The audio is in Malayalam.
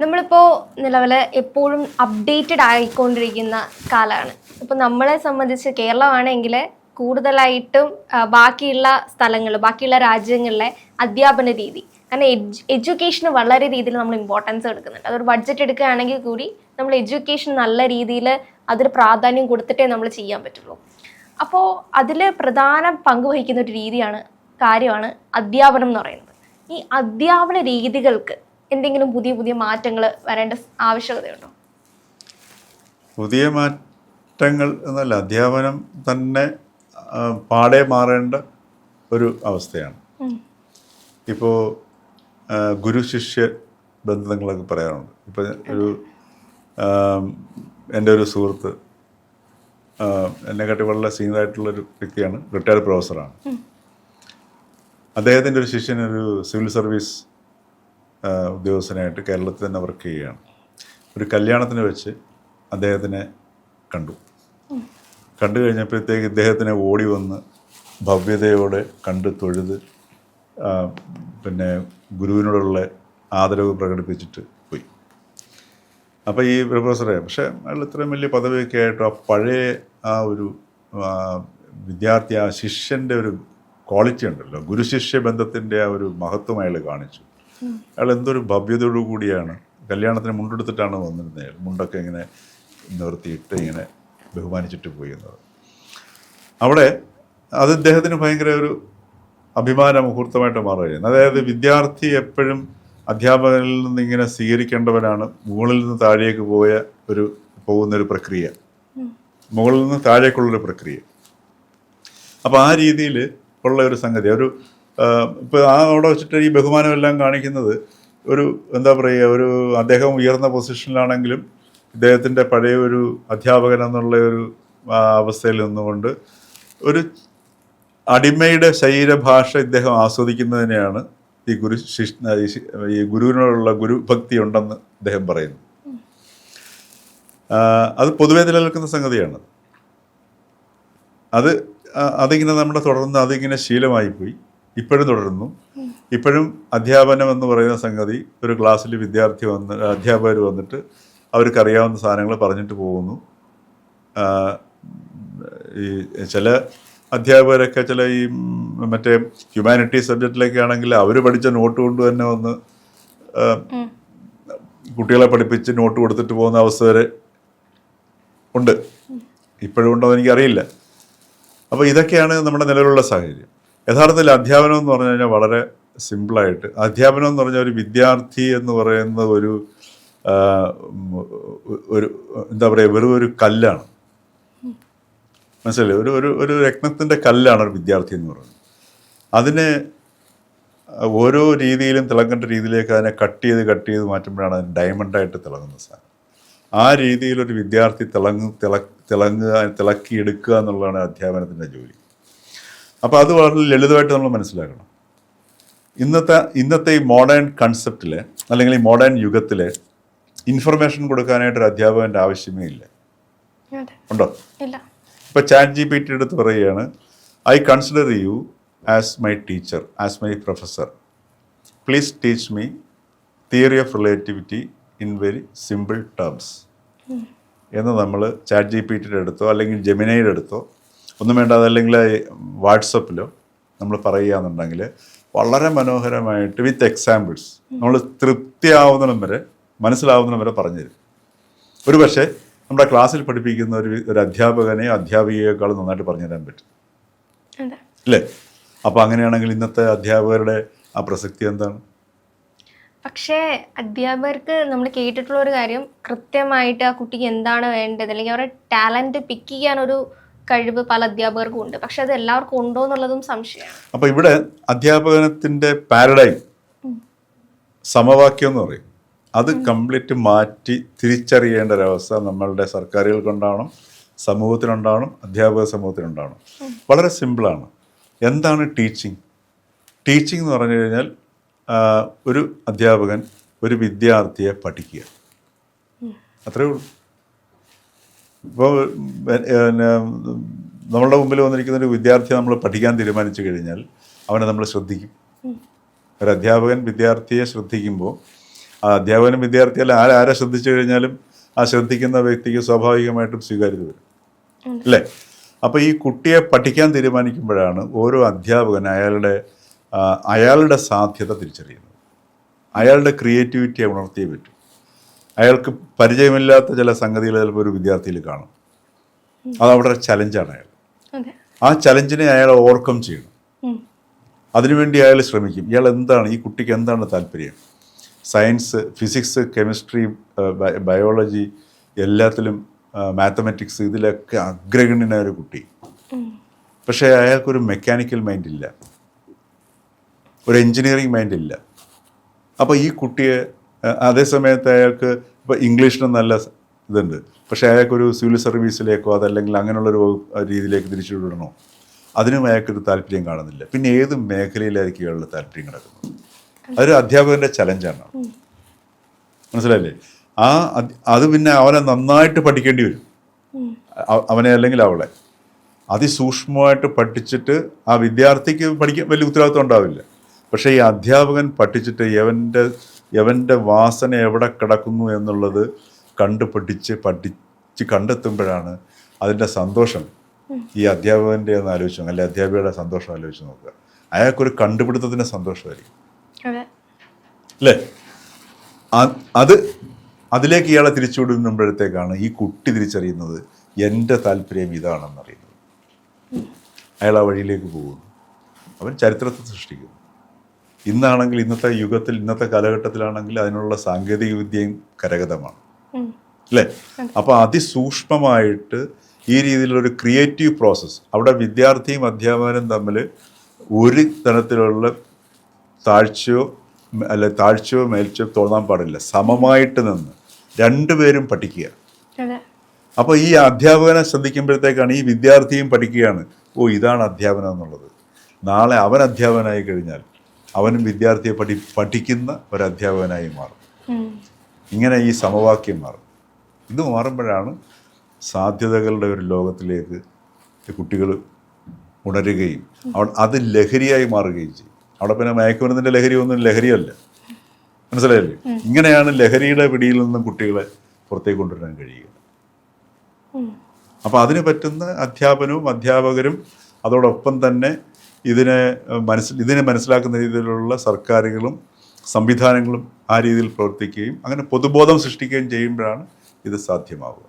നമ്മളിപ്പോൾ നിലവിൽ എപ്പോഴും അപ്ഡേറ്റഡ് ആയിക്കൊണ്ടിരിക്കുന്ന കാലമാണ് ഇപ്പോൾ നമ്മളെ സംബന്ധിച്ച് കേരളമാണെങ്കിൽ കൂടുതലായിട്ടും ബാക്കിയുള്ള സ്ഥലങ്ങൾ ബാക്കിയുള്ള രാജ്യങ്ങളിലെ അധ്യാപന രീതി. കാരണം എഡ്യു എഡ്യൂക്കേഷന് വളരെ രീതിയിൽ നമ്മൾ ഇമ്പോർട്ടൻസ് കൊടുക്കുന്നുണ്ട് അതൊരു ബഡ്ജറ്റ് എടുക്കുകയാണെങ്കിൽ കൂടി നമ്മൾ എഡ്യൂക്കേഷൻ നല്ല രീതിയിൽ അതൊരു പ്രാധാന്യം കൊടുത്തിട്ടേ നമ്മൾ ചെയ്യാൻ പറ്റുള്ളൂ. അപ്പോൾ അതിൽ പ്രധാന പങ്ക് വഹിക്കുന്ന ഒരു രീതിയാണ് കാര്യമാണ് അധ്യാപനം എന്ന് പറയുന്നത്. ഈ അധ്യാപന രീതികൾക്ക് എന്തെങ്കിലും പുതിയ പുതിയ മാറ്റങ്ങൾ വരേണ്ട ആവശ്യകതയുണ്ടോ? പുതിയ മാറ്റങ്ങൾ എന്നല്ല അധ്യാപനം തന്നെ പാടെ മാറേണ്ട ഒരു അവസ്ഥയാണ്. ഇപ്പോൾ ഗുരു ശിഷ്യ ബന്ധങ്ങളൊക്കെ പറയാറുണ്ട്. ഇപ്പം ഒരു എന്റെ ഒരു സുഹൃത്ത് എന്നെക്കാട്ടി വളരെ സീനിയറായിട്ടുള്ളൊരു വ്യക്തിയാണ് റിട്ടയർഡ് പ്രൊഫസറാണ്. അദ്ദേഹത്തിന്റെ ഒരു ശിഷ്യൻ ഒരു സിവിൽ സർവീസ് ഉദ്യോഗസ്ഥനായിട്ട് കേരളത്തിൽ തന്നെ വർക്ക് ചെയ്യുകയാണ്. ഒരു കല്യാണത്തിന് വെച്ച് അദ്ദേഹത്തിനെ കണ്ടു. കണ്ടു കഴിഞ്ഞപ്പോഴത്തേക്ക് ഇദ്ദേഹത്തിനെ ഓടി വന്ന് ഭവ്യതയോടെ കണ്ട് തൊഴുത് പിന്നെ ഗുരുവിനോടുള്ള ആദരവ് പ്രകടിപ്പിച്ചിട്ട് പോയി. അപ്പോൾ ഈ പ്രൊഫസറെ പക്ഷേ അയാൾ ഇത്രയും വലിയ പദവിയൊക്കെ ആയിട്ട് ആ പഴയ ആ ഒരു വിദ്യാർത്ഥി ആ ശിഷ്യന്റെ ഒരു ക്വാളിറ്റി ഉണ്ടല്ലോ. ഗുരുശിഷ്യ ബന്ധത്തിന്റെ ആ ഒരു മഹത്വം അയാൾ കാണിച്ചു. അയാൾ എന്തൊരു ഭവ്യതയോടു കൂടിയാണ്. കല്യാണത്തിന് മുണ്ടെടുത്തിട്ടാണ് വന്നിരുന്നത് അയാൾ. മുണ്ടൊക്കെ ഇങ്ങനെ നിർത്തിയിട്ട് ഇങ്ങനെ ബഹുമാനിച്ചിട്ട് പോയി എന്നത്. അവിടെ അത് ഇദ്ദേഹത്തിന് ഭയങ്കര ഒരു അഭിമാന മുഹൂർത്തമായിട്ട് മാറുകയാണ് അതായത് വിദ്യാർത്ഥി എപ്പോഴും അധ്യാപകരിൽ നിന്ന് ഇങ്ങനെ സ്വീകരിക്കേണ്ടവനാണ് മുകളിൽ നിന്ന് താഴേക്ക് പോയ ഒരു പോകുന്ന ഒരു പ്രക്രിയ. മുകളിൽ നിന്ന് താഴേക്കുള്ളൊരു പ്രക്രിയ. അപ്പോൾ ആ രീതിയിൽ ഉള്ള ഒരു സംഗതി. ഒരു ഇപ്പോൾ ആ അവിടെ വെച്ചിട്ട് ഈ ബഹുമാനം എല്ലാം കാണിക്കുന്നത് ഒരു എന്താ പറയുക ഒരു അദ്ദേഹം ഉയർന്ന പൊസിഷനിലാണെങ്കിലും ഇദ്ദേഹത്തിന്റെ പഴയ ഒരു അധ്യാപകൻ എന്നുള്ള ഒരു അവസ്ഥയിൽ നിന്നുകൊണ്ട് ഒരു അടിമയുടെ ശരീരഭാഷ ഇദ്ദേഹം ആസ്വദിക്കുന്നതിനെയാണ് ഈ ഗുരു ഈ ഗുരുവിനോടുള്ള ഗുരുഭക്തി ഉണ്ടെന്ന് അദ്ദേഹം പറയുന്നു. അത് പൊതുവെ നിലനിൽക്കുന്ന സംഗതിയാണ്. അത് അതിങ്ങനെ നമ്മുടെ തുടർന്ന് അതിങ്ങനെ ശീലമായിപ്പോയി. ഇപ്പോഴും തുടരുന്നു. ഇപ്പോഴും അധ്യാപനം എന്ന് പറയുന്ന സംഗതി ഒരു ക്ലാസ്സിൽ വിദ്യാർത്ഥി വന്ന് അധ്യാപകർ വന്നിട്ട് അവർക്കറിയാവുന്ന സാധനങ്ങൾ പറഞ്ഞിട്ട് പോകുന്നു. ഈ ചില അധ്യാപകരൊക്കെ ചില ഈ മറ്റേ ഹ്യൂമാനിറ്റീസ് സബ്ജക്റ്റിലൊക്കെ ആണെങ്കിൽ അവർ പഠിച്ച നോട്ട് കൊണ്ട് തന്നെ വന്ന് കുട്ടികളെ പഠിപ്പിച്ച് നോട്ട് കൊടുത്തിട്ട് പോകുന്ന അവസ്ഥ വരെ ഉണ്ട്. ഇപ്പോഴും ഉണ്ടോ എന്ന് എനിക്കറിയില്ല. അപ്പോൾ ഇതൊക്കെയാണ് നമ്മുടെ നിലവിലുള്ള സാഹചര്യം. യഥാർത്ഥത്തിൽ അധ്യാപനം എന്ന് പറഞ്ഞു കഴിഞ്ഞാൽ വളരെ സിമ്പിളായിട്ട്. അധ്യാപനം എന്ന് പറഞ്ഞാൽ ഒരു വിദ്യാർത്ഥി എന്ന് പറയുന്ന ഒരു ഒരു എന്താ പറയുക വെറും ഒരു കല്ലാണ്. മനസ്സിലായി ഒരു ഒരു ഒരു കല്ലാണ് ഒരു വിദ്യാർത്ഥി എന്ന് പറയുന്നത്. അതിനെ ഓരോ രീതിയിലും തിളങ്ങേണ്ട രീതിയിലേക്ക് അതിനെ കട്ട് ചെയ്ത് കട്ട് ചെയ്ത് മാറ്റുമ്പോഴാണ് അതിന് ഡയമണ്ടായിട്ട് തിളങ്ങുന്ന സാധനം. ആ രീതിയിൽ ഒരു വിദ്യാർത്ഥി തിളങ്ങ് തിള തിളങ്ങുക തിളക്കിയെടുക്കുക എന്നുള്ളതാണ് അധ്യാപനത്തിന്റെ ജോലി. അപ്പോൾ അത് വളരെ ലളിതമായിട്ട് നമ്മൾ മനസ്സിലാക്കണം. ഇന്നത്തെ ഇന്നത്തെ ഈ മോഡേൺ കൺസെപ്റ്റിൽ അല്ലെങ്കിൽ ഈ മോഡേൺ യുഗത്തിൽ ഇൻഫർമേഷൻ കൊടുക്കാനായിട്ട് ഒരു അധ്യാപകന്റെ ആവശ്യമേ ഇല്ല. ഉണ്ടോ? ഇപ്പോൾ ചാറ്റ് ജി പി ടി എടുത്ത് പറയുകയാണ് I consider you as my teacher as my professor please teach me theory of relativity in very simple terms എന്ന് നമ്മൾ ചാറ്റ് ജി പി ടിയുടെ അടുത്തോ അല്ലെങ്കിൽ ജെമിനയുടെ അടുത്തോ ഒന്നും വേണ്ട അതല്ലെങ്കിൽ വാട്സപ്പിലോ നമ്മൾ പറയുകയാണെന്നുണ്ടെങ്കിൽ വളരെ മനോഹരമായിട്ട് വിത്ത് എക്സാമ്പിൾസ് നമ്മൾ തൃപ്തിയാവുന്നിടം വരെ മനസ്സിലാവുന്നിടം വരെ പറഞ്ഞു തരും ഒരു പക്ഷേ നമ്മുടെ ക്ലാസ്സിൽ പഠിപ്പിക്കുന്ന ഒരു ഒരു അധ്യാപകനെയോ അധ്യാപികയെക്കാളും നന്നായിട്ട് പറഞ്ഞു തരാൻ പറ്റും അല്ലേ? അപ്പോൾ അങ്ങനെയാണെങ്കിൽ ഇന്നത്തെ അധ്യാപകരുടെ ആ പ്രസക്തി എന്താണ്? പക്ഷേ അധ്യാപകർക്ക് നമ്മൾ കേട്ടിട്ടുള്ള ഒരു കാര്യം കൃത്യമായിട്ട് ആ കുട്ടിക്ക് എന്താണ് വേണ്ടത്? അല്ലെങ്കിൽ അവരുടെ ടാലന്റ് പിക്ക് ചെയ്യാനൊരു കഴിവ് പല അധ്യാപകർക്കും ഉണ്ട്. പക്ഷെ അത് എല്ലാവർക്കും ഉണ്ടോ എന്നുള്ളതും സംശയമാണ്. അപ്പൊ ഇവിടെ അധ്യാപനത്തിന്റെ പാരഡൈം സമവാക്യം എന്ന് പറയും. അത് കംപ്ലീറ്റ് മാറ്റി തിരിച്ചറിയേണ്ട ഒരവസ്ഥ നമ്മളുടെ സർക്കാരുകൾക്കുണ്ടാവണം സമൂഹത്തിനുണ്ടാവണം അധ്യാപക സമൂഹത്തിനുണ്ടാവണം വളരെ സിമ്പിളാണ് എന്താണ് ടീച്ചിങ് ടീച്ചിങ് എന്ന് പറഞ്ഞു കഴിഞ്ഞാൽ ഒരു അധ്യാപകൻ ഒരു വിദ്യാർത്ഥിയെ പഠിക്കുക. അത്രേ ഉള്ളൂ. ഇപ്പോൾ നമ്മളുടെ മുമ്പിൽ വന്നിരിക്കുന്ന ഒരു വിദ്യാർത്ഥിയെ നമ്മൾ പഠിക്കാൻ തീരുമാനിച്ചു കഴിഞ്ഞാൽ അവനെ നമ്മൾ ശ്രദ്ധിക്കും. ഒരു അധ്യാപകൻ വിദ്യാർത്ഥിയെ ശ്രദ്ധിക്കുമ്പോൾ ആ അധ്യാപകനും വിദ്യാർത്ഥിയല്ല ആരെ ആരെ ശ്രദ്ധിച്ചു കഴിഞ്ഞാലും ആ ശ്രദ്ധിക്കുന്ന വ്യക്തിക്ക് സ്വാഭാവികമായിട്ടും സ്വീകാര്യത വരും. അല്ലേ? അപ്പോൾ ഈ കുട്ടിയെ പഠിക്കാൻ തീരുമാനിക്കുമ്പോഴാണ് ഓരോ അധ്യാപകൻ അയാളുടെ അയാളുടെ സാധ്യത തിരിച്ചറിയുന്നത്. അയാളുടെ ക്രിയേറ്റിവിറ്റിയെ ഉണർത്തിയേ പറ്റൂ. അയാൾക്ക് പരിചയമില്ലാത്ത ചില സംഗതികൾ ചിലപ്പോൾ ഒരു വിദ്യാർത്ഥിയിൽ കാണും. അത് അവിടെ ചലഞ്ചാണ് അയാൾ. ആ ചലഞ്ചിനെ അയാൾ ഓവർകം ചെയ്യണം. അതിനുവേണ്ടി അയാൾ ശ്രമിക്കും. ഇയാൾ എന്താണ് ഈ കുട്ടിക്ക് എന്താണ് താല്പര്യം? സയൻസ് ഫിസിക്സ് കെമിസ്ട്രി ബയോളജി എല്ലാത്തിലും മാത്തമാറ്റിക്സ് ഇതിലൊക്കെ അഗ്രഗണ്യനായ ഒരു കുട്ടി. പക്ഷേ അയാൾക്കൊരു മെക്കാനിക്കൽ മൈൻഡ് ഇല്ല ഒരു എൻജിനീയറിംഗ് മൈൻഡ് ഇല്ല അപ്പോൾ ഈ കുട്ടിയെ ആ, അതേ സമയത്ത് അയാൾക്ക് ഇപ്പോൾ ഇംഗ്ലീഷിന് നല്ല ഇതുണ്ട്. പക്ഷേ അയാൾക്കൊരു സിവിൽ സർവീസിലേക്കോ അതല്ലെങ്കിൽ അങ്ങനെയുള്ളൊരു ഒരു രീതിയിലേക്ക് തിരിച്ചു വിടണോ അതിനും അയാൾക്കൊരു താല്പര്യം കാണുന്നില്ല. പിന്നെ ഏത് മേഖലയിലായിരിക്കും അയാളുടെ താല്പര്യം കിടക്കുന്നത്? അതൊരു അധ്യാപകന്റെ ചലഞ്ചാണ്. മനസ്സിലായില്ലേ? ആ അത് അത് പിന്നെ അവനെ നന്നായിട്ട് പഠിക്കേണ്ടി വരും. അവനെ അല്ലെങ്കിൽ അവളെ. അതിസൂക്ഷ്മമായിട്ട് പഠിച്ചിട്ട് ആ വിദ്യാർത്ഥിക്ക് പഠിക്കാൻ വലിയ ഉത്തരവാദിത്വം ഉണ്ടാവില്ല. പക്ഷേ ഈ അധ്യാപകൻ പഠിച്ചിട്ട് യവന്റെ യവന്റെ വാസന എവിടെ കിടക്കുന്നു എന്നുള്ളത് കണ്ടുപിടിച്ച് പഠിച്ച് കണ്ടെത്തുമ്പോഴാണ് അതിന്റെ സന്തോഷം. ഈ അധ്യാപകന്റെ ഒന്ന് ആലോചിച്ച് നോക്കുക അല്ലെ അധ്യാപികയുടെ സന്തോഷം ആലോചിച്ച് നോക്കുക. അയാൾക്കൊരു കണ്ടുപിടുത്തത്തിന്റെ സന്തോഷമായിരിക്കും. അല്ലേ? അത് അതിലേക്ക് ഇയാളെ തിരിച്ചുവിടുമ്പോഴത്തേക്കാണ് ഈ കുട്ടി തിരിച്ചറിയുന്നത് എന്റെ താല്പര്യം ഇതാണെന്നറിയുന്നത്. അയാൾ ആ വഴിയിലേക്ക് പോകുന്നു. അവൻ ചരിത്രത്തെ സൃഷ്ടിക്കുന്നു. ഇന്നാണെങ്കിൽ ഇന്നത്തെ യുഗത്തിൽ ഇന്നത്തെ കാലഘട്ടത്തിലാണെങ്കിൽ അതിനുള്ള സാങ്കേതിക വിദ്യയും കരഗതമാണ്. അല്ലേ? അപ്പോൾ അതിസൂക്ഷ്മമായിട്ട് ഈ രീതിയിലുള്ളൊരു ക്രിയേറ്റീവ് പ്രോസസ്സ് അവിടെ വിദ്യാർത്ഥിയും അധ്യാപകനും തമ്മിൽ ഒരു തരത്തിലുള്ള താഴ്ചയോ അല്ലെ താഴ്ചയോ മേൽച്ചയോ തോന്നാൻ പാടില്ല. സമമായിട്ട് നിന്ന് രണ്ടുപേരും പഠിക്കുക. അപ്പോൾ ഈ അധ്യാപകനെ ശ്രദ്ധിക്കുമ്പോഴത്തേക്കാണ് ഈ വിദ്യാർത്ഥിയും പഠിക്കുകയാണ് ഓ ഇതാണ് അധ്യാപനം എന്നുള്ളത്. നാളെ അവൻ അധ്യാപകനായി കഴിഞ്ഞാൽ അവനും വിദ്യാർത്ഥിയെ പഠി പഠിക്കുന്ന ഒരു അധ്യാപകനായി മാറും ഇങ്ങനെ ഈ സമവാക്യം മാറും. ഇത് മാറുമ്പോഴാണ് സാധ്യതകളുടെ ഒരു ലോകത്തിലേക്ക് കുട്ടികൾ ഉണരുകയും അവിടെ അത് ലഹരിയായി മാറുകയും ചെയ്യും. അവിടെ പിന്നെ മയക്കുമരുന്നിന്റെ ലഹരി ഒന്നും ലഹരിയല്ല. മനസ്സിലായില്ലേ? ഇങ്ങനെയാണ് ലഹരിയുടെ പിടിയിൽ നിന്നും കുട്ടികളെ പുറത്തേക്ക് കൊണ്ടുവരാൻ കഴിയുക. അപ്പം അപ്പോൾ അതിന് പറ്റുന്ന അധ്യാപനവും അധ്യാപകരും അതോടൊപ്പം തന്നെ ഇതിനെ മനസ്സിൽ ഇതിനെ മനസ്സിലാക്കുന്ന രീതിയിലുള്ള സർക്കാരുകളും സംവിധാനങ്ങളും ആ രീതിയിൽ പ്രവർത്തിക്കുകയും അങ്ങനെ പൊതുബോധം സൃഷ്ടിക്കുകയും ചെയ്യുമ്പോഴാണ് ഇത് സാധ്യമാവുക.